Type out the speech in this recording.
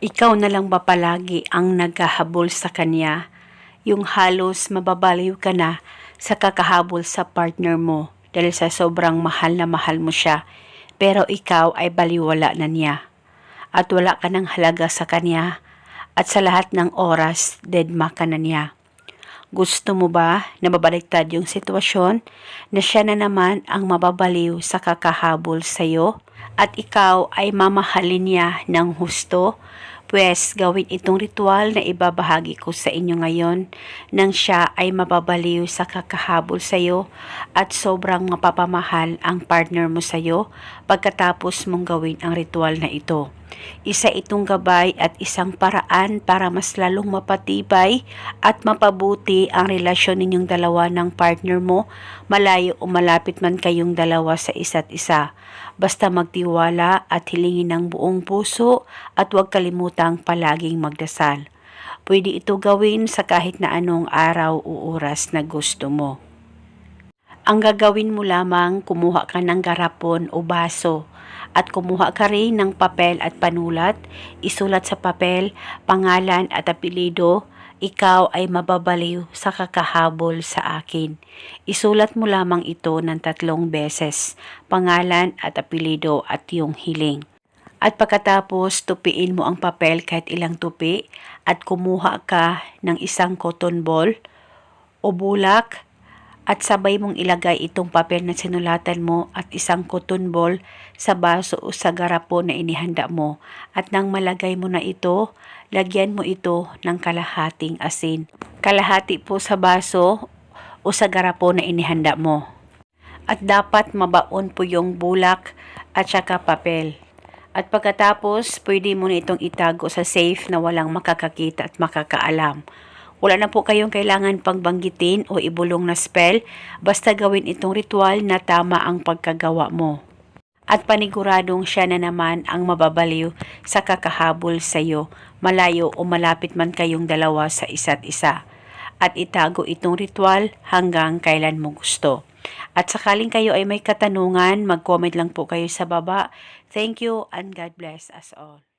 Ikaw na lang ba palagi ang naghahabol sa kanya? Yung halos mababaliw ka na sa kakahabol sa partner mo dahil sa sobrang mahal na mahal mo siya pero ikaw ay baliwala na niya at wala ka ng halaga sa kanya at sa lahat ng oras deadma ka na niya. Gusto mo ba na mabaliktad yung sitwasyon na siya na naman ang mababaliw sa kakahabol sa'yo at ikaw ay mamahalin niya ng husto? Pwes gawin itong ritual na ibabahagi ko sa inyo ngayon nang siya ay mababaliw sa kakahabol sa'yo at sobrang mapapamahal ang partner mo sa'yo pagkatapos mong gawin ang ritual na ito. Isa itong gabay at isang paraan para mas lalong mapatibay at mapabuti ang relasyon ninyong dalawa ng partner mo, malayo o malapit man kayong dalawa sa isa't isa. Basta magtiwala at hilingin ng buong puso at huwag kalimutang palaging magdasal. Pwede ito gawin sa kahit na anong araw o oras na gusto mo. Ang gagawin mo lamang, kumuha ka ng garapon o baso at kumuha ka rin ng papel at panulat, isulat sa papel, pangalan at apelido, ikaw ay mababaliw sa kakahabol sa akin. Isulat mo lamang ito ng tatlong beses, pangalan at apelido at yung hiling. At pagkatapos, tupiin mo ang papel kahit ilang tupi at kumuha ka ng isang cotton ball o bulak at sabay mong ilagay itong papel na sinulatan mo at isang cotton ball sa baso o sa garapon na inihanda mo. At nang malagay mo na ito, lagyan mo ito ng kalahating asin. Kalahati po sa baso o sa garapon na inihanda mo. At dapat mabaon po yung bulak at saka papel. At pagkatapos, pwede mo na itong itago sa safe na walang makakakita at makakaalam. Wala na po kayong kailangan pang banggitin o ibulong na spell, basta gawin itong ritual na tama ang pagkagawa mo. At paniguradong siya na naman ang mababaliw sa kakahabol sa iyo, malayo o malapit man kayong dalawa sa isa't isa. At itago itong ritual hanggang kailan mo gusto. At sakaling kayo ay may katanungan, mag-comment lang po kayo sa baba. Thank you and God bless us all.